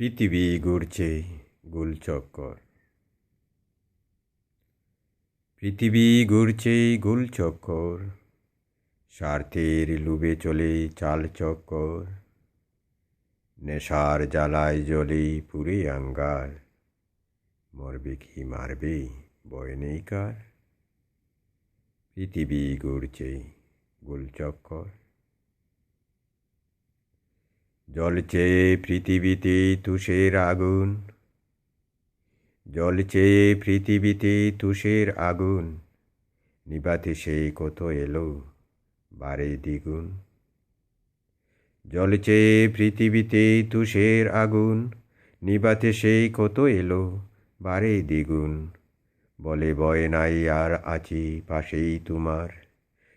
পৃথিবী ঘুরছে গুলচক্কর। পৃথিবী ঘুরছে গুলচক্কর, স্বার্থের লুবে চলে চাল চক্কর, নেশার জ্বালায় জলে পুরে আঙ্গার, মরবে কি মারবে বয় নেই কার। পৃথিবী ঘুরছে গুলচক্কর। জ্বলছে পৃথিবীতে তুষের আগুন। জলছে পৃথিবীতে তুষের আগুন। নিবাতে সেই কত এলো বারে দ্বিগুণ। জলছে পৃথিবীতে তুষের আগুন। নিবাতে সেই কত এলো বারে দ্বিগুণ। বলে বয় নাই আর আছি পাশেই তোমার।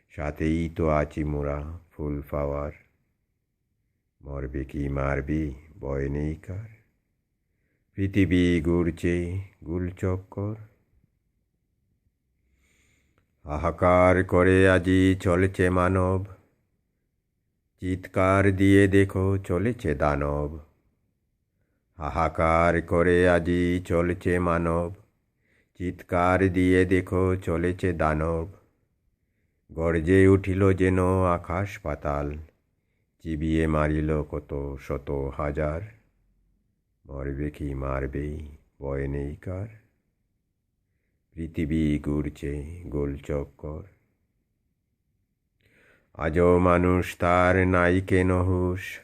সাথেই তো আছি মোরা ফুল পাওয়ার। মরবে কি মারবি বয় নেই কার? পৃথিবী ঘুরছে গুলচক্কর হাহাকার করে আজি চলেছে মানব। চিৎকার দিয়ে দেখো চলেছে দানব। হাহাকার করে আজি চলছে মানব। চিৎকার দিয়ে দেখো চলেছে দানব। গর্জে উঠিল যেন আকাশ পাতাল। চিবিয়ে মারিল কত শত হাজার? মরবে কি মারবেই বয় নেই কার? পৃথিবী ঘুরছে গোল চক্কর। আজও মানুষ তার নাইকে নহুস।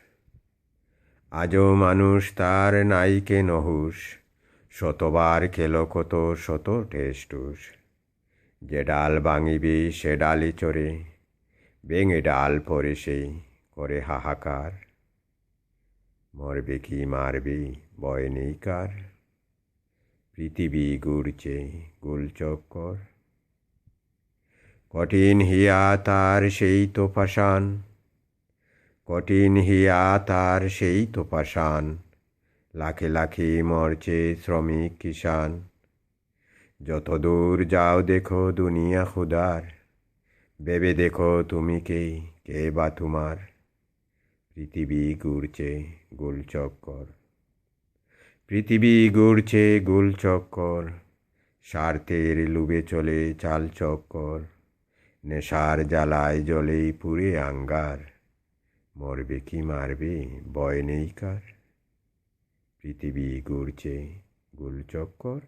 আজও মানুষ তার নাইকে নহুস। শতবার খেল কত শত টেস্টুস যে ডাল ভাঙিবে সে ডালে চড়ে ভেঙে ডাল পরে সেই করে হাহাকার। মরবে কি মারবে বয় নেই কার। পৃথিবী ঘুরছে গুলচক্কর। কঠিন হিয়া তার সেই তো পাষাণ কঠিন হিয়া তার সেই তো পাষাণ লাখে লাখে মরছে শ্রমিক কিষান যত দূর যাও দেখো দুনিয়া খুদার ভেবে দেখো তুমি কে কে বা তোমার। পৃথিবী ঘুরছে গোল চক্কর পৃথিবী ঘুরছে গোল চক্কর স্বার্থের লুবে চলে চাল চক্কর নেশার জ্বালায় জলে পুরে আঙ্গার, মরবে কি মারবে বয় নেই কার। পৃথিবী ঘুরছে গোলচক্কর।